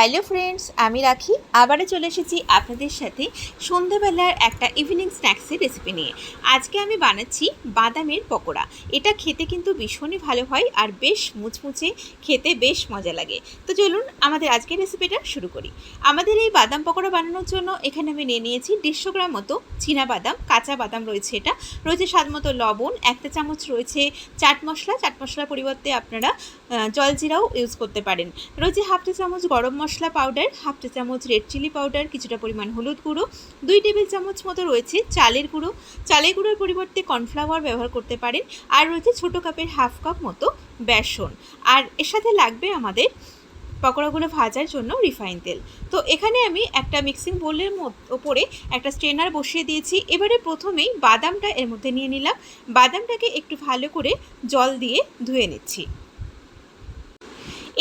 Hello friends, আমি রাখি। আবারও চলে এসেছি আপনাদের সাথে সন্ধ্যাবেলার একটা ইভিনিং স্ন্যাক্সের রেসিপি নিয়ে। আজকে আমি বানাচ্ছি বাদামের পকোড়া। এটা খেতে কিন্তু ভীষণই ভালো হয় আর বেশ মুচমুচে খেতে বেশ মজা লাগে। তো চলুন আমাদের আজকের রেসিপিটা শুরু করি। আমাদের এই বাদাম পকোড়া বানানোর জন্য এখানে আমি নিয়ে নিয়েছি দেড়শো গ্রাম মতো চীনা বাদাম, কাঁচা বাদাম রয়েছে এটা। রয়েছে স্বাদ মতো লবণ একটা চামচ রয়েছে চাট মশলা। চাট মশলার পরিবর্তে আপনারা জলজিরাও ইউজ করতে পারেন। রয়েছে হাফ চা চামচ গরম মশলা পাউডার হাফ চা চামচ রেড চিলি পাউডার কিছুটা পরিমাণ হলুদ গুঁড়ো, দুই টেবিল চামচ মতো রয়েছে চালের গুঁড়ো। চালের গুঁড়োর পরিবর্তে কর্নফ্লাওয়ার ব্যবহার করতে পারেন। আর রয়েছে ছোটো কাপের হাফ কাপ মতো বেসন। আর এর সাথে লাগবে আমাদের পকোড়াগুলো ভাজার জন্য রিফাইন তেল। তো এখানে আমি একটা মিক্সিং বোলের ওপরে একটা স্ট্রেনার বসিয়ে দিয়েছি। এবারে প্রথমেই বাদামটা এর মধ্যে নিয়ে নিলাম। বাদামটাকে একটু ভালো করে জল দিয়ে ধুয়ে নিচ্ছি।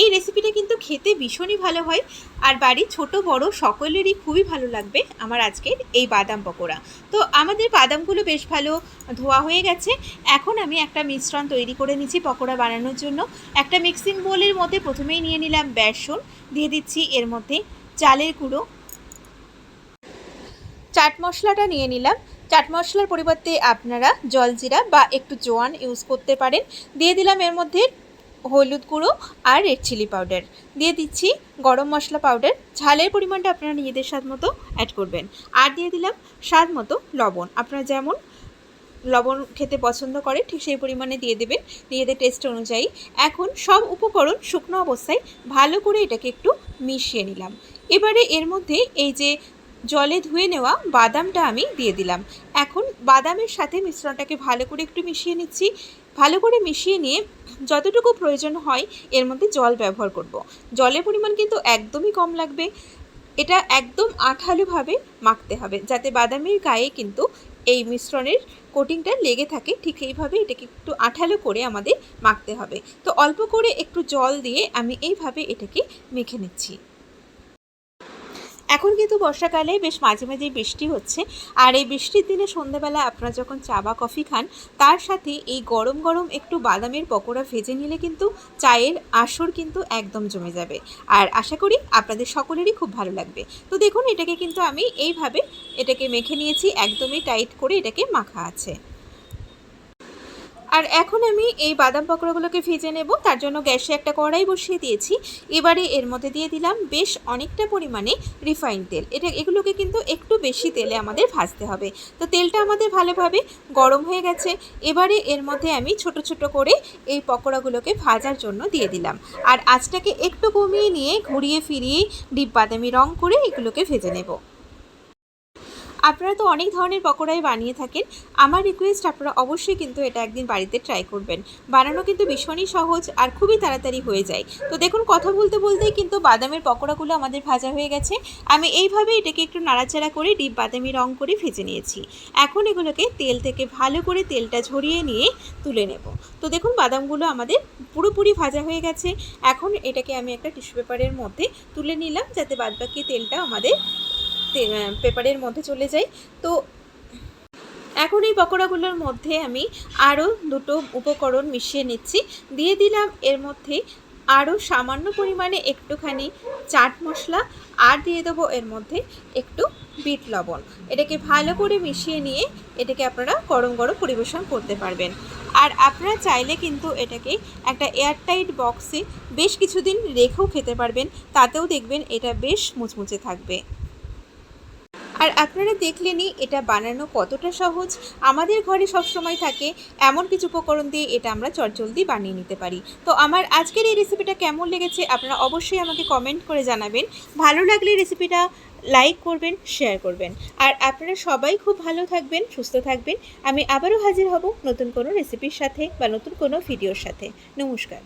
এই রেসিপিটা কিন্তু খেতে ভীষণই ভালো হয়। আর বাড়ির ছোট, বড় সকলেরই খুবই ভালো লাগবে আমার আজকের এই বাদাম পকোড়া। তো আমাদের বাদামগুলো বেশ ভালো ধোয়া হয়ে গেছে। এখন আমি একটা মিশ্রণ তৈরি করে নিচ্ছি পকোড়া বানানোর জন্য। একটা মিক্সিং বোলের মধ্যে প্রথমেই নিয়ে নিলাম বেসন। দিয়ে দিচ্ছি এর মধ্যে চালের গুঁড়ো। চাট মশলাটা নিয়ে নিলাম। চাট মশলার পরিবর্তে আপনারা জলজিরা বা একটু জোয়ান ইউজ করতে পারেন। দিয়ে দিলাম এর মধ্যে হলুদ গুঁড়ো আর রেড চিলি পাউডার দিয়ে দিচ্ছি গরম মশলা পাউডার ঝালের পরিমাণটা আপনারা নিজেদের স্বাদ মতো অ্যাড করবেন। আর দিয়ে দিলাম স্বাদ মতো লবণ। আপনারা যেমন লবণ খেতে পছন্দ করে ঠিক সেই পরিমাণে দিয়ে দেবেন। নিজেদের টেস্ট অনুযায়ী। এখন সব উপকরণ শুকনো অবস্থায় ভালো করে এটাকে একটু মিশিয়ে নিলাম। এবারে এর মধ্যে এই যে জলে ধুয়ে নেওয়া বাদামটা আমি দিয়ে দিলাম। এখন বাদামের সাথে মিশ্রণটাকে ভালো করে একটু মিশিয়ে নিচ্ছি। ভালো করে মিশিয়ে নিয়ে যতটুকু প্রয়োজন হয় এর মধ্যে জল ব্যবহার করব। জলের পরিমাণ কিন্তু একদমই কম লাগবে। এটা একদম আঠালোভাবে মাখতে হবে যাতে বাদামের গায়ে কিন্তু এই মিশ্রণের কোটিংটা লেগে থাকে। ঠিক এইভাবে এটাকে একটু আঠালো করে আমাদের মাখতে হবে। তো অল্প করে একটু জল দিয়ে আমি এইভাবে এটাকে মেখে নিচ্ছি। এখন কিন্তু বর্ষাকালে বেশ মাঝে মাঝে বৃষ্টি হচ্ছে। আর এই বৃষ্টির দিনে সন্ধ্যাবেলা আপনারা যখন চা বা কফি খান, তার সাথে এই গরম গরম একটু বাদামের পকোড়া ভেজে নিলে কিন্তু চায়ের আসর কিন্তু একদম জমে যাবে। আর আশা করি আপনাদের সকলেরই খুব ভালো লাগবে। তো দেখুন, এটাকে কিন্তু আমি এইভাবে এটাকে মেখে নিয়েছি, একদমই টাইট করে এটাকে মাখা আছে। আর এখন আমি এই বাদাম পকোড়াগুলোকে ভেজে নেব। তার জন্য গ্যাসে একটা কড়াই বসিয়ে দিয়েছি। এবারে এর মধ্যে দিয়ে দিলাম বেশ অনেকটা পরিমাণে রিফাইন তেল। এটা, এগুলোকে কিন্তু একটু বেশি তেলে আমাদের ভাজতে হবে। তো তেলটা আমাদের ভালোভাবে গরম হয়ে গেছে। এবারে এর মধ্যে আমি ছোট ছোট করে এই পকোড়াগুলোকে ভাজার জন্য দিয়ে দিলাম। আর আঁচটাকে একটু কমিয়ে নিয়ে ঘুরিয়ে ফিরিয়ে ডিপ বাদামি রং করে এগুলোকে ভেজে নেব। আপনারা তো অনেক ধরনের পকোড়াই বানিয়ে থাকেন। আমার রিকোয়েস্ট আপনারা অবশ্যই কিন্তু এটা একদিন বাড়িতে ট্রাই করবেন। বানানো কিন্তু ভীষণই সহজ আর খুবই তাড়াতাড়ি হয়ে যায়। তো দেখুন, কথা বলতে বলতেই কিন্তু বাদামের পকোড়াগুলো আমাদের ভাজা হয়ে গেছে। আমি এইভাবে এটাকে একটু নাড়াচাড়া করে ডিপ বাদামি রং করে ভেজে নিয়েছি। এখন এগুলোকে তেল থেকে ভালো করে তেলটা ঝরিয়ে নিয়ে তুলে নেব। তো দেখুন, বাদামগুলো আমাদের পুরোপুরি ভাজা হয়ে গেছে। এখন এটাকে আমি একটা টিস্যু পেপারের মধ্যে তুলে নিলাম, যাতে বাদবাকি তেলটা আমাদের পেপারের মধ্যে চলে যায় তো এখন এই পকোড়াগুলোর মধ্যে আমি আরও দুটো উপকরণ মিশিয়ে নিচ্ছি। দিয়ে দিলাম এর মধ্যে আরও সামান্য পরিমাণে একটুখানি চাট মশলা আর দিয়ে দেবো এর মধ্যে একটু বিট লবণ। এটাকে ভালো করে মিশিয়ে নিয়ে এটাকে আপনারা গরম গরম পরিবেশন করতে পারবেন। আর আপনারা চাইলে কিন্তু এটাকে একটা এয়ারটাইট বক্সে বেশ কিছুদিন রেখেও খেতে পারবেন। তাতেও দেখবেন এটা বেশ মুচমুচে থাকবে। আর আপনারা দেখলেনই এটা বানানো কতটা সহজ। আমাদের ঘরে সব সময় থাকে এমন কিছু উপকরণ দিয়ে এটা আমরা চটজলদি বানিয়ে নিতে পারি। তো আমার আজকের এই রেসিপিটা কেমন লেগেছে আপনারা অবশ্যই আমাকে কমেন্ট করে জানাবেন। ভালো লাগলে রেসিপিটা লাইক করবেন শেয়ার করবেন। আর আপনারা সবাই খুব ভালো থাকবেন, সুস্থ থাকবেন। আমি আবারও হাজির হব নতুন কোনো রেসিপির সাথে বা নতুন কোনো ভিডিওর সাথে। নমস্কার।